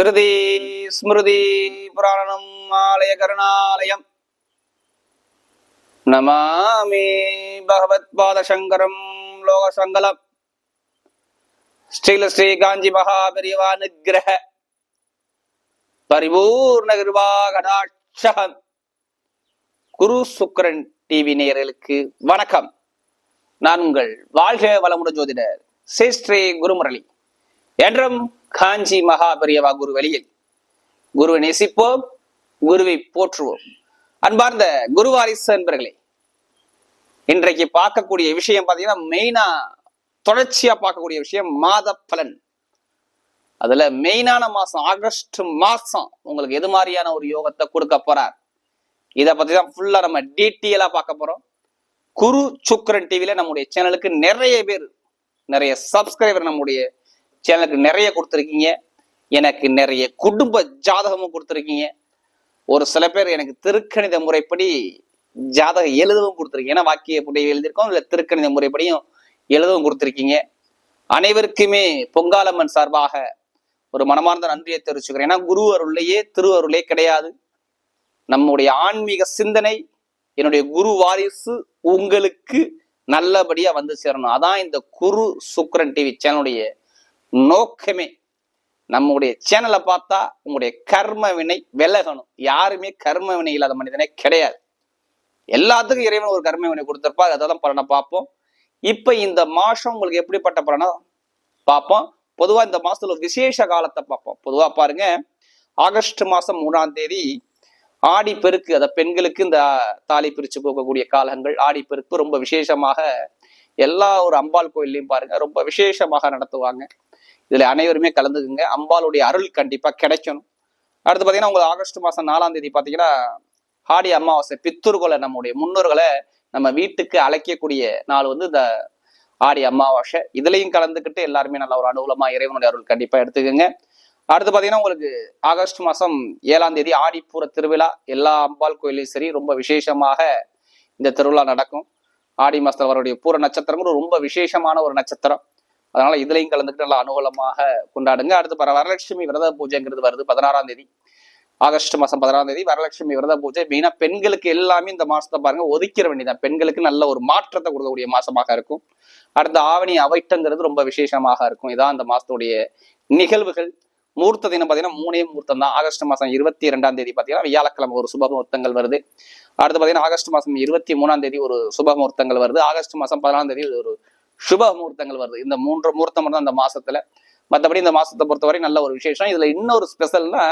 ஸ்ருதி ஸ்மிருதி புராணம் ஆலய கருணாலயம். நமாமி பகவத் பாதசங்கரம் லோகசங்கலம். ஸ்ரீல ஸ்ரீ காஞ்சி மகாபெரிவா நிகிரக பரிபூர்ண கிருபாகடாட்சகம் குரு சுக்கரன் டிவி நேயர்களுக்கு வணக்கம். நான் உங்கள் வாழ்க வளமுட ஜோதிடர் ஸ்ரீ ஸ்ரீ குருமுரளி. என்றும் காஞ்சி மகாபெரியவா குரு வழியில் குருவை நேசிப்போம் குருவை போற்றுவோம். அன்பார்ந்த குருவாரிசு என்பர்களே இன்றைக்கு பார்க்கக்கூடிய விஷயம் பார்த்தீங்கன்னா மெயினா தொடர்ச்சியா பார்க்கக்கூடிய விஷயம் மாத பலன் அதுல மெயினான மாசம் ஆகஸ்ட் மாசம் உங்களுக்கு எது மாதிரியான ஒரு யோகத்தை கொடுக்க போறார்? இதை பத்தி தான் ஃபுல்லா நம்ம டீட்டெயிலா பார்க்க போறோம். குரு சுக்கரன் டிவில நம்முடைய சேனலுக்கு நிறைய பேர் நிறைய சப்ஸ்கிரைபர் நம்முடைய சேனலுக்கு நிறைய கொடுத்துருக்கீங்க. எனக்கு நிறைய குடும்ப ஜாதகமும் கொடுத்துருக்கீங்க. ஒரு சில பேர் எனக்கு திருக்கணித முறைப்படி ஜாதகம் எழுதவும் கொடுத்துருக்கீங்க. ஏன்னா வாக்கிய புடைய எழுதியிருக்கோம் இல்லை திருக்கணித முறைப்படியும் எழுதவும் கொடுத்துருக்கீங்க. அனைவருக்குமே பொங்காலம்மன் சார்பாக ஒரு மனமார்ந்த நன்றியை தெரிவிச்சுக்கிறேன். ஏன்னா குரு அருளையே திருவருளே கிடையாது. நம்முடைய ஆன்மீக சிந்தனை என்னுடைய குரு வாரிசு உங்களுக்கு நல்லபடியா வந்து சேரணும். அதான் இந்த குரு சுக்கரன் டிவி சேனலுடைய நோக்கமே. நம்முடைய சேனலை பார்த்தா உங்களுடைய கர்ம வினை விலகணும். யாருமே கர்ம வினை இல்லாத மனிதனே கிடையாது. எல்லாத்துக்கும் இறைவன் ஒரு கர்ம வினை கொடுத்துருப்பார் அதை தான் பலனை பார்ப்போம். இப்போ இந்த மாசம் உங்களுக்கு எப்படிப்பட்ட பலனை? பார்ப்போம். பொதுவாக இந்த மாசத்துல ஒரு விசேஷ காலத்தை பார்ப்போம். பொதுவாக பாருங்க ஆகஸ்ட் மாசம் மூணாம் தேதி ஆடி பெருக்கு அதை பெண்களுக்கு இந்த தாலி பிரிச்சு போகக்கூடிய காலங்கள். ஆடி பெருக்கு ரொம்ப விசேஷமாக எல்லா ஒரு அம்பாள் கோயில்லையும் பாருங்க ரொம்ப விசேஷமாக நடத்துவாங்க. இதுல அனைவருமே கலந்துக்குங்க. அம்பாளுடைய அருள் கண்டிப்பா கிடைக்கணும். அடுத்து பாத்தீங்கன்னா உங்களுக்கு ஆகஸ்ட் மாசம் நாலாம் தேதி பாத்தீங்கன்னா ஆடி அமாவாசை பித்தூர்களை நம்முடைய முன்னோர்களை நம்ம வீட்டுக்கு அழைக்கக்கூடிய நாள் வந்து இந்த ஆடி அமாவாசை. இதுலையும் கலந்துக்கிட்டு எல்லாருமே நல்ல ஒரு அனுகூலமா இறைவனுடைய அருள் கண்டிப்பா எடுத்துக்கோங்க. அடுத்து பார்த்தீங்கன்னா உங்களுக்கு ஆகஸ்ட் மாதம் ஏழாம் தேதி ஆடிப்பூர திருவிழா. எல்லா அம்பாள் கோயிலையும் சரி ரொம்ப விசேஷமாக இந்த திருவிழா நடக்கும். ஆடி மாதத்தில் வரக்கூடிய பூர நட்சத்திரங்கள் ரொம்ப விசேஷமான ஒரு நட்சத்திரம். அதனால இதுலயும் கலந்துக்கிட்டு நல்லா அனுகூலமாக கொண்டாடுங்க. அடுத்து பர வரலட்சுமி விரத பூஜைங்கிறது வருது பதினாறாம் தேதி. ஆகஸ்ட் மாசம் பதினாறாம் தேதி வரலட்சுமி விரத பூஜை. மெயினா பெண்களுக்கு எல்லாமே இந்த மாசத்தை பாருங்க ஒதுக்கிற வேண்டியதான் பெண்களுக்கு நல்ல ஒரு மாற்றத்தை கொடுக்கக்கூடிய மாசமாக இருக்கும். அடுத்து ஆவணி அவைட்டங்கிறது ரொம்ப விசேஷமாக இருக்கும். இதான் அந்த மாசத்துடைய நிகழ்வுகள். மூர்த்த தினம் பார்த்தீங்கன்னா மூணே மூர்த்தம் தான். ஆகஸ்ட் மாதம் இருபத்தி ரெண்டாம் தேதி பார்த்தீங்கன்னா வியாழக்கிழமை ஒரு சுப முகூர்த்தங்கள் வருது. அடுத்து பார்த்தீங்கன்னா ஆகஸ்ட் மாசம் இருபத்தி மூணாம் தேதி ஒரு சுப முகூர்த்தங்கள் வருது. ஆகஸ்ட் மாதம் பதினாலாம் தேதி ஒரு சுப முகூர்த்தங்கள் வருது. இந்த மூன்று முகூர்த்தம் மட்டும் தான் இந்த மாசத்துல. மற்றபடி இந்த மாசத்தை பொறுத்தவரை நல்ல ஒரு விசேஷம். இதுல இன்னொரு ஸ்பெஷல்னா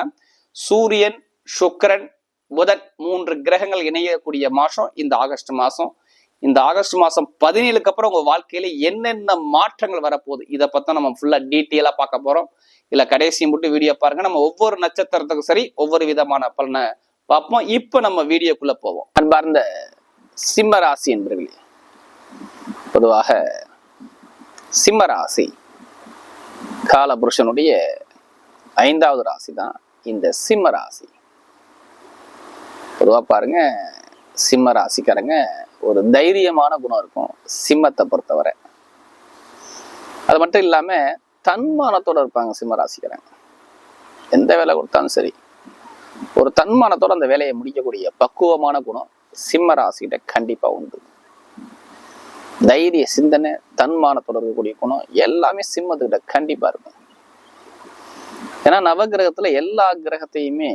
சூரியன் சுக்கிரன் புதன் மூன்று கிரகங்கள் இணையக்கூடிய மாசம். இந்த ஆகஸ்ட் மாசம். இந்த ஆகஸ்ட் மாசம் பதினேழுக்கு அப்புறம் உங்க வாழ்க்கையில என்னென்ன மாற்றங்கள் வரப்போகுது? இதை பத்தி நம்ம ஃபுல்லா டீட்டெயிலா பார்க்க போறோம். இல்ல கடைசி மட்டும் வீடியோ பாருங்க. நம்ம ஒவ்வொரு நட்சத்திரத்துக்கும் சரி ஒவ்வொரு விதமான பலனை பார்ப்போம். இப்ப நம்ம வீடியோக்குள்ள போவோம். அன்பார்ந்த சிம்ம ராசி என்பர்களே பொதுவாக சிம்ம ராசி. காலபுருஷனுடைய ஐந்தாவது ராசி தான் இந்த சிம்ம ராசி. பொதுவாக பாருங்க சிம்ம ராசிக்காரங்க ஒரு தைரியமான குணம் இருக்கும் சிம்மத்தை பொறுத்தவரை. அது மட்டும் இல்லாம தன்மானத்தோட இருப்பாங்க சிம்ம ராசிக்காரங்க. எந்த வேலை கொடுத்தாலும் சரி. ஒரு தன்மானத்தோட அந்த வேலையை முடிக்கக்கூடிய பக்குவமான குணம் சிம்ம ராசிகிட்ட கண்டிப்பா உண்டு. தைரிய சிந்தனை தன்மானத்தோட இருக்கக்கூடிய குணம் எல்லாமே சிம்மத்துக்கிட்ட கண்டிப்பா இருக்கும். ஏன்னா நவகிரகத்துல எல்லா கிரகத்தையுமே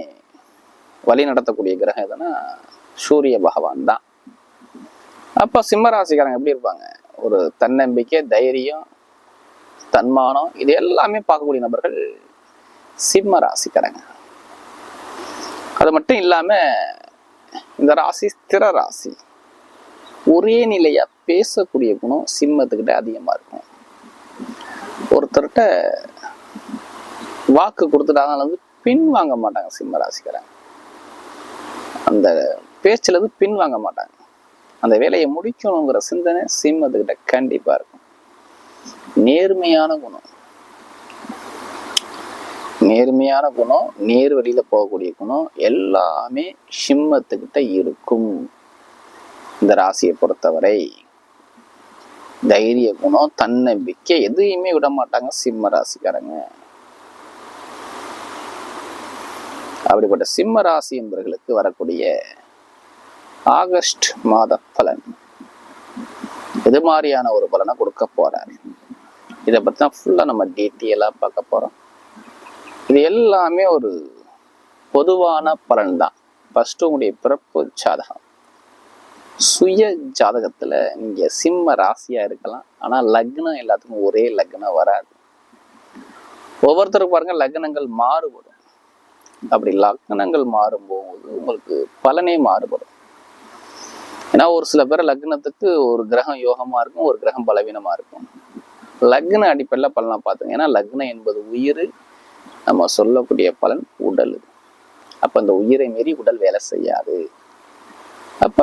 வழி நடத்தக்கூடிய கிரகம் எதுனா சூரிய பகவான் தான். அப்ப சிம்ம ராசிக்காரங்க எப்படி இருப்பாங்க? ஒரு தன்னம்பிக்கை தைரியம் தன்மானம் இது எல்லாமே பார்க்கக்கூடிய நபர்கள் சிம்ம ராசிக்காரங்க அது மட்டும் இல்லாம இந்த ராசி ஸ்திர ராசி ஒரே நிலையா பேசக்கூடிய குணம் சிம்மத்துக்கிட்ட அதிகமா இருக்கும். ஒருத்தர்கிட்ட வாக்கு கொடுத்துட்டாங்க வந்து பின் வாங்க மாட்டாங்க சிம்ம ராசிக்காரன் அந்த பேச்சுல இருந்து பின் வாங்க மாட்டாங்க. அந்த வேலையை முடிக்கணுங்கிற சிந்தனை சிம்மத்துக்கிட்ட கண்டிப்பா இருக்கும். நேர்மையான குணம். நேர்மையான குணம் நேர் வழியில போகக்கூடிய குணம் எல்லாமே சிம்மத்துக்கிட்ட இருக்கும். இந்த ராசியை பொறுத்தவரை தைரிய குணம் தன்னம்பிக்கை எதையுமே விட மாட்டாங்க சிம்ம ராசிக்காரங்க. அப்படிப்பட்ட சிம்ம ராசி என்பவர்களுக்கு வரக்கூடிய ஆகஸ்ட் மாத பலன் எது மாதிரியான ஒரு பலனை கொடுக்க போறாரு? இதை பத்தி தான் ஃபுல்லா நம்ம டீட்டெயிலாக பார்க்க போறோம். இது எல்லாமே ஒரு பொதுவான பலன் தான். ஃபர்ஸ்ட் உங்களுடைய பிறப்பு சாதகம் சுய ஜாதகத்துல நீங்க சிம்ம ராசியா இருக்கலாம். ஆனா லக்னம் எல்லாத்துக்கும் ஒரே லக்னம் வராது. ஒவ்வொருத்தருக்கு பாருங்க லக்னங்கள் மாறுபடும். அப்படி லக்னங்கள் மாறும்போது உங்களுக்கு பலனே மாறுபடும். ஏன்னா ஒரு சில பேர் லக்னத்துக்கு ஒரு கிரகம் யோகமா இருக்கும் ஒரு கிரகம் பலவீனமா இருக்கும். லக்ன அடிப்படையில் பலனா பார்த்துங்க. ஏன்னா லக்னம் என்பது உயிர். நம்ம சொல்லக்கூடிய பலன் உடல். அப்ப அந்த உயிரை மீறி உடல் வேலை செய்யாது. அப்ப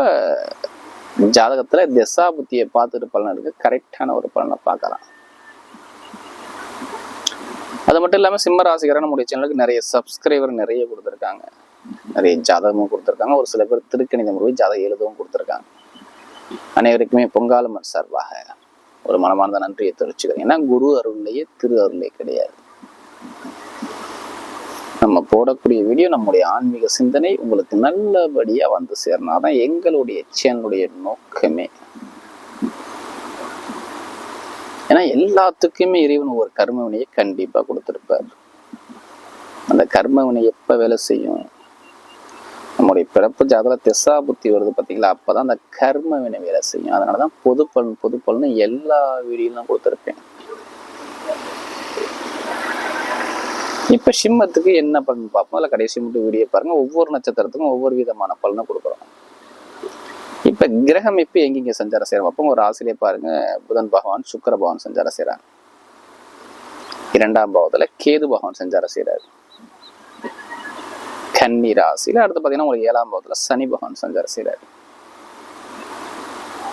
ஜாதகத்தில் திசா புத்தியை பார்த்துட்டு பலன் இருக்கு. கரெக்டான ஒரு பலனை பார்க்கலாம். அது மட்டும் இல்லாமல் சிம்ம ராசிகரான நம்முடைய சேனலுக்கு நிறைய சப்ஸ்கிரைபர் நிறைய கொடுத்துருக்காங்க. நிறைய ஜாதகமும் கொடுத்துருக்காங்க. ஒரு சில பேர் திருக்கணித முறை ஜாதகம் எழுதவும் கொடுத்துருக்காங்க. அனைவருக்குமே பொங்காலம்மன் சார்பாக ஒரு மனமார்ந்த நன்றியை தெரிவிச்சுக்கிறேன். ஏன்னா குரு அருள்லேயே திரு அருளே கிடையாது. நம்ம போடக்கூடிய வீடியோ நம்முடைய ஆன்மீக சிந்தனை உங்களுக்கு நல்லபடியாக வந்து சேரணும். அதான் எங்களுடைய சேனலுடைய நோக்கமே. ஏன்னா எல்லாத்துக்குமே இறைவன் ஒரு கர்மவினையை கண்டிப்பாக கொடுத்துருப்பார். அந்த கர்மவினை எப்போ வேலை செய்யும்? நம்முடைய பிறப்பு ஜாதக திசா புத்தி வருது பார்த்தீங்களா? அப்போ தான் அந்த கர்மவினை வேலை செய்யும். அதனாலதான் பொது பலன் பொது பலன் எல்லா வீடியோலாம் கொடுத்துருப்பேன். இப்ப சிம்மத்துக்கு என்ன பலன் பார்ப்போம்? அதில் கடைசி மட்டும் வீடியோ பாருங்க. ஒவ்வொரு நட்சத்திரத்துக்கும் ஒவ்வொரு விதமான பலனை கொடுக்குறோம். இப்ப கிரகம் இப்ப எங்கெங்கே சஞ்சாரம் செய்யறோம் அப்போ ஒரு ஆசிரியை பாருங்க. புதன் பகவான் சுக்கர பகவான் சஞ்சாரம் செய்கிறாங்க இரண்டாம் பாவத்தில் கேது பகவான் சஞ்சாரம் செய்யறாரு கன்னி ராசியில் அடுத்து பாத்தீங்கன்னா உங்களுக்கு ஏழாம் பாவத்தில் சனி பகவான் சஞ்சாரம் செய்யறாரு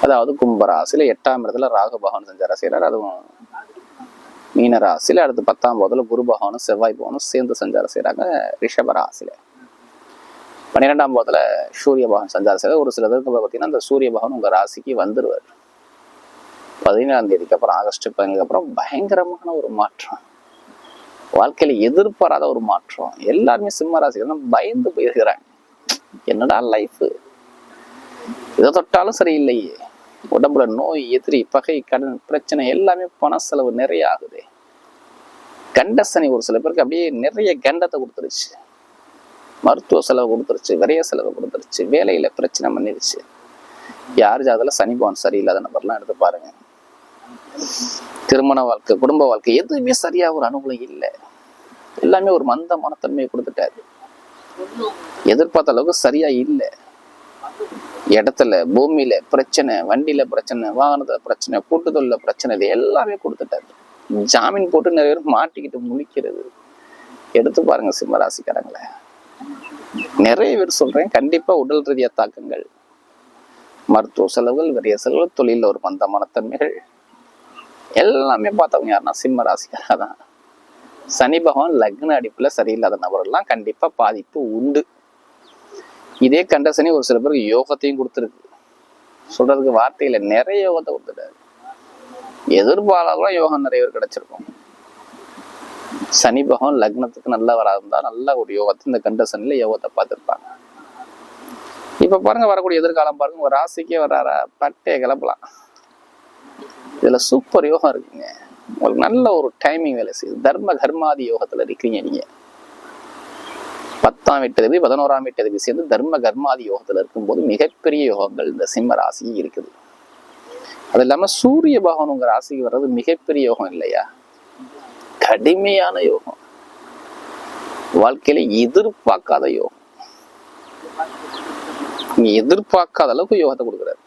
அதாவது கும்பராசியில் எட்டாம் இடத்துல ராகு பகவான் சஞ்சாரம் செய்கிறார் அதுவும் மீனராசியில் அடுத்து பத்தாம் பாவத்துல குரு பகவானும் செவ்வாய் பகவானும் சேர்ந்து சஞ்சாரம் செய்யறாங்க ரிஷபராசியில் பன்னிரெண்டாம் பாவத்துல சூரிய பகவான் சஞ்சாரம் செய்கிறார் ஒரு சில பேருக்கு பார்த்தீங்கன்னா அந்த சூரிய பகவான் உங்க ராசிக்கு வந்துடுவார் பதினேழாம் தேதிக்கு அப்புறம் ஆகஸ்ட் பதினேழுக்கு அப்புறம் பயங்கரமான ஒரு மாற்றம். வாழ்க்கையில எதிர்பாராத ஒரு மாற்றம். எல்லாருமே சிம்ம ராசிகள் பயந்து போயிருக்கிறாங்க. என்னடா லைஃப் எதை தொட்டாலும் சரியில்லையே. உடம்புல நோய் எதிரி பகை கடன் பிரச்சனை எல்லாமே பண செலவு நிறைய ஆகுது. கண்டசனி ஒரு சில பேருக்கு அப்படியே நிறைய கண்டத்தை கொடுத்துருச்சு. மருத்துவ செலவு கொடுத்துருச்சு விரைய செலவு கொடுத்துருச்சு வேலையில பிரச்சனை பண்ணிருச்சு. யார் ஜாதல சனி பவன் சரியில்லாத நபர்லாம் எடுத்து பாருங்க. திருமண வாழ்க்கை குடும்ப வாழ்க்கை எதுவுமே சரியா ஒரு அனுகூலம் இல்லை. எல்லாமே ஒரு மந்த மனத்தன்மையை கொடுத்துட்டாரு. எதிர்பார்த்த அளவுக்கு சரியா இல்லை. இடத்துல பூமியில பிரச்சனை வண்டியில பிரச்சனை வாகனத்துல பிரச்சனை கூட்டுத்தொழில பிரச்சனை இது எல்லாமே கொடுத்துட்டாரு. ஜாமீன் போட்டு நிறைய பேர் மாட்டிக்கிட்டு முழிக்கிறது. எடுத்து பாருங்க சிம்மராசிக்காரங்கள நிறைய பேர் சொல்றேன் கண்டிப்பா உடல் ரீதியா தாக்கங்கள். மருத்துவ செலவுகள் விரைய செலவுகள் தொழில ஒரு மந்தமான தன்மைகள். எல்லாமே பார்த்தவங்க யாருன்னா சிம்ம ராசிக்காரா தான். சனி பகவான் லக்ன அடிப்புல சரியில்லாத நபர்கள்லாம் கண்டிப்பா பாதிப்பு உண்டு. இதே கண்டசனே ஒரு சில பேருக்கு யோகத்தையும் கொடுத்துருக்கு. சொல்றதுக்கு வார்த்தையில நிறைய யோகத்தை கொடுத்துட்டாரு. எதிர்பாராத யோகம் நிறைய பேர் கிடைச்சிருக்கும். சனி பகவான் லக்னத்துக்கு நல்லா வரா நல்ல ஒரு யோகத்தை இந்த கண்டசனில யோகத்தை பார்த்துருப்பாங்க. இப்ப பாருங்க வரக்கூடிய எதிர்காலம் பாருங்க. ஒரு ராசிக்கே வர்றாரா பட்டையை கிளப்பலாம். இதுல சூப்பர் யோகம் இருக்குங்க. உங்களுக்கு நல்ல ஒரு டைமிங் வேலை செய்யுது. தர்ம கர்மாதி யோகத்துல இருக்கீங்க நீங்க. பத்தாம் வீட்டு பதினோராம் வீட்டு சேர்ந்து தர்ம கர்மாதி யோகத்தில் இருக்கும்போது மிகப்பெரிய யோகங்கள் இந்த சிம்ம ராசி இருக்குது. அது இல்லாம சூரிய பகவான் உங்க ராசிக்கு வர்றது மிகப்பெரிய யோகம் இல்லையா? கடுமையான யோகம். வாழ்க்கையில எதிர்பார்க்காத யோகம். நீ எதிர்பார்க்காத அளவுக்கு யோகத்தை கொடுக்குறாரு.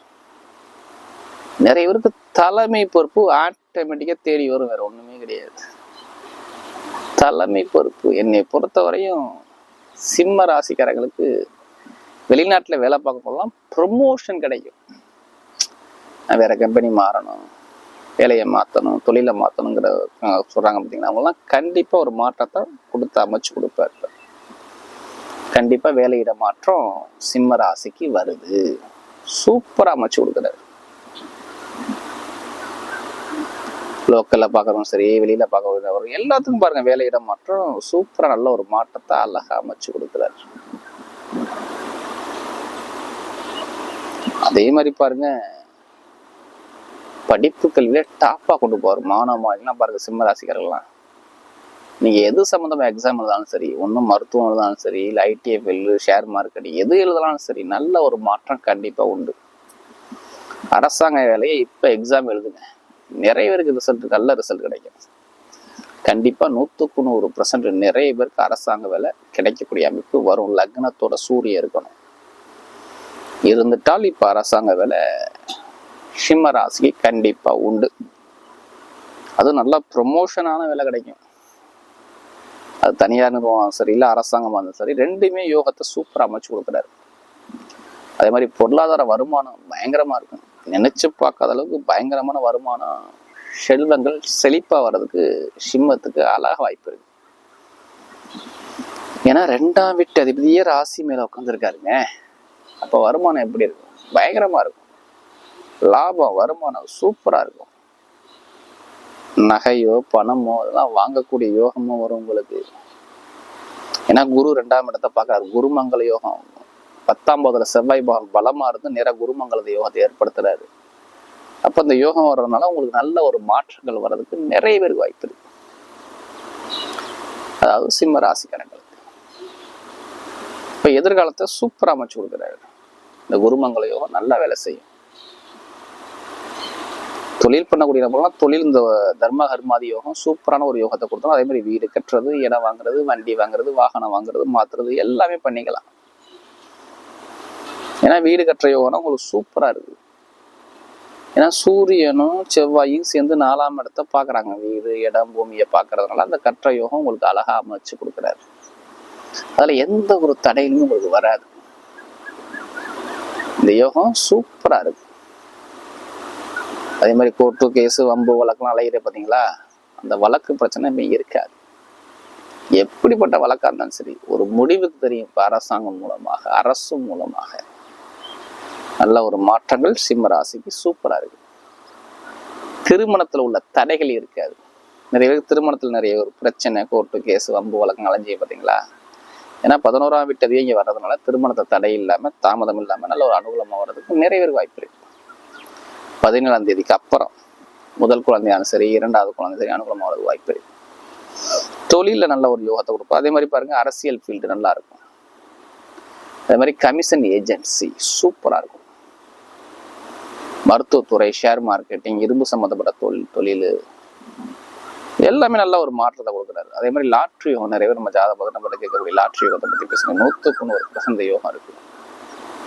நிறைய பேருக்கு தலைமை பொறுப்பு ஆட்டோமேட்டிக்கா தேடி வரும் வேற ஒண்ணுமே கிடையாது. தலைமை பொறுப்பு. என்னை பொறுத்தவரையும் சிம்ம ராசிக்காரங்களுக்கு வெளிநாட்டுல வேலை பார்க்க போகலாம் ப்ரொமோஷன் கிடைக்கும். நான் வேற கம்பெனி மாறணும் வேலையை மாற்றணும் தொழிலை மாற்றணுங்கிற சொல்றாங்க பார்த்தீங்கன்னா அவங்களாம் கண்டிப்பா ஒரு மாற்றத்தை கொடுத்து அமைச்சு கொடுப்பாரு. கண்டிப்பா வேலையிட மாற்றம் சிம்ம ராசிக்கு வருது. சூப்பரா அமைச்சு கொடுக்குறாரு. லோக்கல்ல பார்க்குறவங்க சரி வெளியில பார்க்கறதும் எல்லாத்துக்கும் பாருங்க வேலையிடம் மாற்றம் சூப்பரா நல்ல ஒரு மாற்றத்தை அழகா அமைச்சு கொடுக்குறாரு. அதே மாதிரி பாருங்க படிப்பு கல்வியில டாப்பா கொண்டு போவார். மாணவ மாணவிகள்லாம் பாருங்க சிம்ம ராசிக்காரர்கள்லாம். நீங்க எது சம்மந்தமாக எக்ஸாம் எழுதாலும் சரி ஒன்றும் மருத்துவம் எழுதாலும் சரி இல்லை ஐடிஎஃப்எல் ஷேர் மார்க்கெட் எது எழுதலாலும் சரி நல்ல ஒரு மாற்றம் கண்டிப்பா உண்டு. அரசாங்க வேலையை இப்ப எக்ஸாம் எழுதுங்க. நிறைய பேருக்கு ரிசல்ட் நல்ல ரிசல்ட் கிடைக்கும். கண்டிப்பா நூத்துக்கு நூறு பர்சன்ட் நிறைய பேருக்கு அரசாங்க வேலை கிடைக்கக்கூடிய அமைப்பு வரும். லக்னத்தோட சூரியன் இருக்கணும். இருந்துட்டால் இப்ப அரசாங்க வேலை சிம்ம ராசிக்கு கண்டிப்பா உண்டு. அது நல்லா ப்ரொமோஷனான வேலை கிடைக்கும். அது தனியார் நிறுவனம் சரி இல்லை அரசாங்கமாக இருந்தாலும் சரி ரெண்டுமே யோகத்தை சூப்பராக அமைச்சு கொடுக்குறாரு. அதே மாதிரி பொருளாதார வருமானம் பயங்கரமா இருக்கும் நினைச்சு பார்க்காத அளவுக்கு பயங்கரமான வருமானம் செல்வங்கள் செழிப்பா வர்றதுக்கு சிம்மத்துக்கு அழக வாய்ப்பு இருக்கு. ஏன்னா ரெண்டாம் வீட்டு அதிபதியே ராசி மேல உட்காந்துருக்காருங்க அப்போ வருமானம் எப்படி இருக்கும்? பயங்கரமா இருக்கும். லாபம் வருமானம் சூப்பரா இருக்கும். நகையோ பணமோ அதெல்லாம் வாங்கக்கூடிய யோகமும் வரும் உங்களுக்கு. ஏன்னா குரு ரெண்டாம் இடத்தை பார்க்கறாரு. குருமங்கள யோகம். பத்தாம் போதுல செவ்வாய் பகவான் பலமா இருந்து நிற குருமங்கள யோகத்தை ஏற்படுத்துறாரு. அப்ப இந்த யோகம் வர்றதுனால உங்களுக்கு நல்ல ஒரு மாற்றங்கள் வர்றதுக்கு நிறைய பேருக்கு வாய்ப்பு இருக்கு. அதாவது சிம்ம ராசிக்காரங்களுக்கு. இப்ப எதிர்காலத்தை சூப்பரா அமைச்சு கொடுக்குறாரு. இந்த குருமங்கள யோகம் நல்லா வேலை செய்யும். தொழில் பண்ணக்கூடிய நபர்கள்லாம் தொழில் இந்த தர்ம கர்மாதி யோகம் சூப்பரான ஒரு யோகத்தை கொடுத்தோம் அதே மாதிரி வீடு கட்டுறது இடம் வாங்குறது வண்டி வாங்குறது வாகனம் வாங்குறது மாத்துறது எல்லாமே பண்ணிக்கலாம். ஏன்னா வீடு கட்டுற யோகம்னா உங்களுக்கு சூப்பரா இருக்கு ஏன்னா சூரியனும் செவ்வாயும் சேர்ந்து நாலாம் இடத்த பாக்குறாங்க வீடு இடம் பூமியை பாக்குறதுனால அந்த கற்ற யோகம் உங்களுக்கு அழகா அமைச்சு கொடுக்குறாரு. அதுல எந்த ஒரு தடையிலுமே உங்களுக்கு வராது. இந்த யோகம் சூப்பரா இருக்கு. அதே மாதிரி கோர்ட்டு கேஸு வம்பு வழக்குலாம் அலையிற பார்த்தீங்களா அந்த வழக்கு பிரச்சனை இனிமே இருக்காது. எப்படிப்பட்ட வழக்கா இருந்தாலும் சரி ஒரு முடிவுக்கு தெரியும். இப்ப அரசாங்கம் மூலமாக அரசு மூலமாக. நல்ல ஒரு மாற்றங்கள் சிம்ம ராசிக்கு சூப்பராக இருக்கு. திருமணத்தில் உள்ள தடைகள் இருக்காது. நிறைய பேருக்கு திருமணத்தில் நிறைய ஒரு பிரச்சனை கோர்ட்டு கேஸ் வம்பு வழக்கம் அலைஞ்சி பார்த்தீங்களா ஏன்னா பதினோராம் வீட்டதையே இங்கே வர்றதுனால திருமணத்தை தடை இல்லாமல் தாமதம் இல்லாமல் நல்ல ஒரு அனுகூலமாக வர்றதுக்கு நிறைய பேருக்கு வாய்ப்பு இருக்கு. பதினேழாம் தேதிக்கு அப்புறம் முதல் குழந்தையாலும் சரி இரண்டாவது குழந்தை சரி அனுகூலமாக வர்றது வாய்ப்பு இருக்கு. தொழிலில் நல்ல ஒரு யோகத்தை கொடுப்போம் அதே மாதிரி பாருங்க அரசியல் ஃபீல்டு நல்லா இருக்கும். அதே மாதிரி கமிஷன் ஏஜென்சி சூப்பராக இருக்கும். மருத்துவத்துறை ஷேர் மார்க்கெட்டிங் இரும்பு சம்மந்தப்பட்ட தொழில் தொழில் எல்லாமே நல்ல ஒரு மாற்றத்தை கொடுக்குறாரு. அதே மாதிரி லாட்ரி யோகம் நிறைய பேர் நம்ம ஜாத பதனப்பட்ட கேட்கக்கூடிய லாட்ரி யோகத்தை பத்தி பேசுங்க. நூற்றுக்கு நூறு பிரசந்த யோகம் இருக்கு.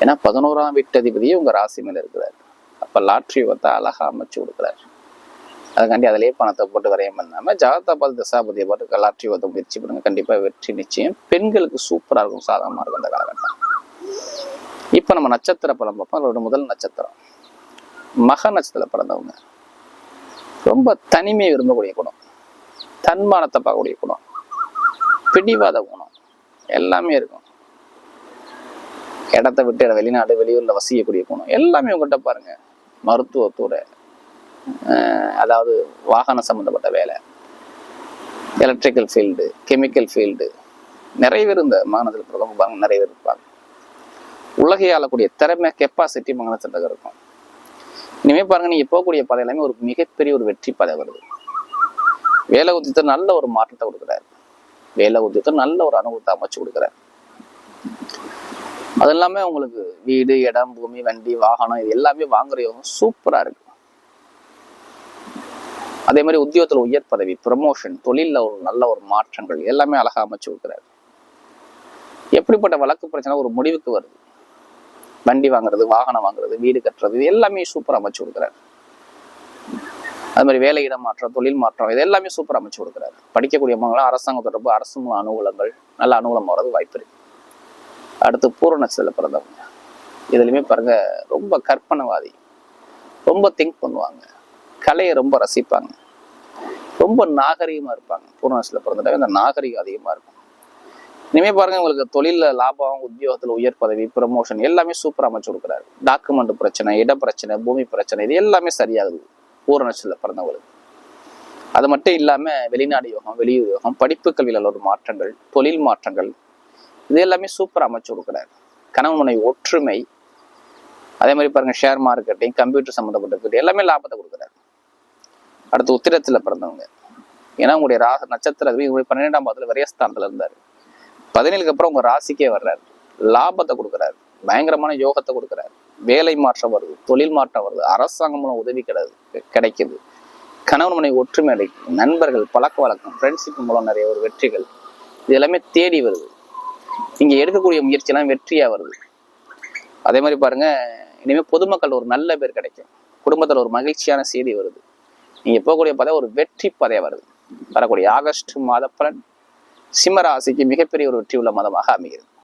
ஏன்னா பதினோராம் வீட்டதிபதியே உங்க ராசி மேல இருக்கிறாரு. அப்ப லாட்ரி யோகத்தை அழகா அமைச்சு கொடுக்குறாரு. அதுக்காண்டி அதிலேயே பணத்தை போட்டு வரையம் பண்ணாமல் ஜாதகத்தை பார்த்து தசாபதியை பார்த்து லாட்ரி யோகத்தை முயற்சி பண்ணுங்க. கண்டிப்பா வெற்றி நிச்சயம். பெண்களுக்கு சூப்பரா இருக்கும் சாதகமா இருக்கும் அந்த காலகட்டம். இப்ப நம்ம நட்சத்திர பலம் பார்ப்போம். அதோட முதல் நட்சத்திரம். மக நட்சத்திரத்தில் பிறந்தவங்க. ரொம்ப தனிமையை விரும்பக்கூடிய குணம். தன்மானத்தை பார்க்கக்கூடிய குணம். பிடிவாத குணம். எல்லாமே இருக்கும். இடத்த விட்டு இடம் வெளிநாடு வெளியூர்ல வசிக்கக்கூடிய குணம். எல்லாமே உங்கள்கிட்ட பாருங்க. மருத்துவத்துறை அஹ் அதாவது வாகன சம்மந்தப்பட்ட வேலை. எலக்ட்ரிக்கல் ஃபீல்டு கெமிக்கல் ஃபீல்டு நிறைய பேர் இந்த மாநிலத்தில் பிரதம பாருங்க. நிறைய பேர் இருப்பாங்க. உலகை ஆளக்கூடிய திறமை கெப்பாசிட்டி மங்கலத்தில் இருக்கும். இனிமே பாருங்க நீங்க போகக்கூடிய பாதை எல்லாமே ஒரு மிகப்பெரிய ஒரு வெற்றி பாதை வருது. வேலை உத்தியத்தை நல்ல ஒரு மாற்றத்தை கொடுக்குறாரு. வேலை உத்தியத்தை நல்ல ஒரு அனுபவத்தை அமைச்சு கொடுக்குறாரு. அது எல்லாமே உங்களுக்கு வீடு இடம் பூமி வண்டி வாகனம் இது எல்லாமே வாங்குற யோகம் சூப்பரா இருக்கு. அதே மாதிரி உத்தியோகத்தில் உயர் பதவி ப்ரமோஷன் தொழிலில் ஒரு நல்ல ஒரு மாற்றங்கள் எல்லாமே அழகா அமைச்சு கொடுக்குறாரு. எப்படிப்பட்ட வழக்கு பிரச்சனை ஒரு முடிவுக்கு வருது. வண்டி வாங்குறது வாகனம் வாங்குறது வீடு கட்டுறது இது எல்லாமே சூப்பர் அமைச்சு கொடுக்குறாரு. அது மாதிரி வேலை இடம் மாற்றம் தொழில் மாற்றம் இது எல்லாமே சூப்பர் அமைச்சு கொடுக்குறாரு. படிக்கக்கூடிய மங்களும் அரசாங்க தொடர்பு அரசு மூலம் அனுகூலங்கள் நல்ல அனுகூலம் வர்றது வாய்ப்பு இருக்கு. அடுத்து பூர்வ நட்சத்திரத்தில் பிறந்தவங்க. இதுலையுமே பாருங்க ரொம்ப கற்பனைவாதி. ரொம்ப திங்க் பண்ணுவாங்க. கலையை ரொம்ப ரசிப்பாங்க. ரொம்ப நாகரிகமா இருப்பாங்க. பூர்வ நட்சத்திரத்தில் இந்த நாகரிகம் அதிகமா இருக்கும். இனிமே பாருங்க உங்களுக்கு தொழில லாபம் உத்தியோகத்துல உயர் பதவி ப்ரமோஷன் எல்லாமே சூப்பராக அமைச்சு கொடுக்குறாரு. டாக்குமெண்ட் பிரச்சனை இட பிரச்சனை பூமி பிரச்சனை இது எல்லாமே சரியாகுது. பூர்வ நட்சத்திரத்தில் பிறந்தவங்களுக்கு. அது மட்டும் இல்லாம வெளிநாடு யோகம் வெளியூர் யோகம் படிப்பு கல்வியில் ஒரு மாற்றங்கள் தொழில் மாற்றங்கள் இது எல்லாமே சூப்பர் அமைச்சு கொடுக்குறாரு. கணவன் மனைவி ஒற்றுமை அதே மாதிரி பாருங்க ஷேர் மார்க்கெட்டிங் கம்ப்யூட்டர் சம்மந்தப்பட்ட எல்லாமே லாபத்தை கொடுக்குறாரு. அடுத்து உத்திரத்தில் பிறந்தவங்க. ஏன்னா உங்களுடைய ராச நட்சத்திர அதிபதி பாதத்தில் பன்னிரெண்டாம் பாதத்துல விரயஸ்தானத்துல பதினேழுக்கு அப்புறம் உங்க ராசிக்கே வர்றாரு. லாபத்தை கொடுக்குறாரு. பயங்கரமான யோகத்தை கொடுக்குறாரு. வேலை மாற்றம் வருது தொழில் மாற்றம் வருது அரசாங்கம் மூலம் உதவி கிடையாது கிடைக்குது. கணவன் மனைவி ஒற்றுமை நண்பர்கள் பழக்க வழக்கம் ஃப்ரெண்ட்ஷிப் மூலம் நிறைய ஒரு வெற்றிகள் இது எல்லாமே தேடி வருது. நீங்க எடுக்கக்கூடிய முயற்சி எல்லாம் வெற்றியா வருது. அதே மாதிரி பாருங்க இனிமேல் பொதுமக்கள் ஒரு நல்ல பேர் கிடைக்கும். குடும்பத்துல ஒரு மகிழ்ச்சியான செய்தி வருது. நீங்க போகக்கூடிய பதவி ஒரு வெற்றி பதவி வருது. வரக்கூடிய ஆகஸ்ட் மாத பலன் சிம்மராசிக்கு மிகப்பெரிய ஒரு வெற்றி உள்ள மதமாக அமைகிறது.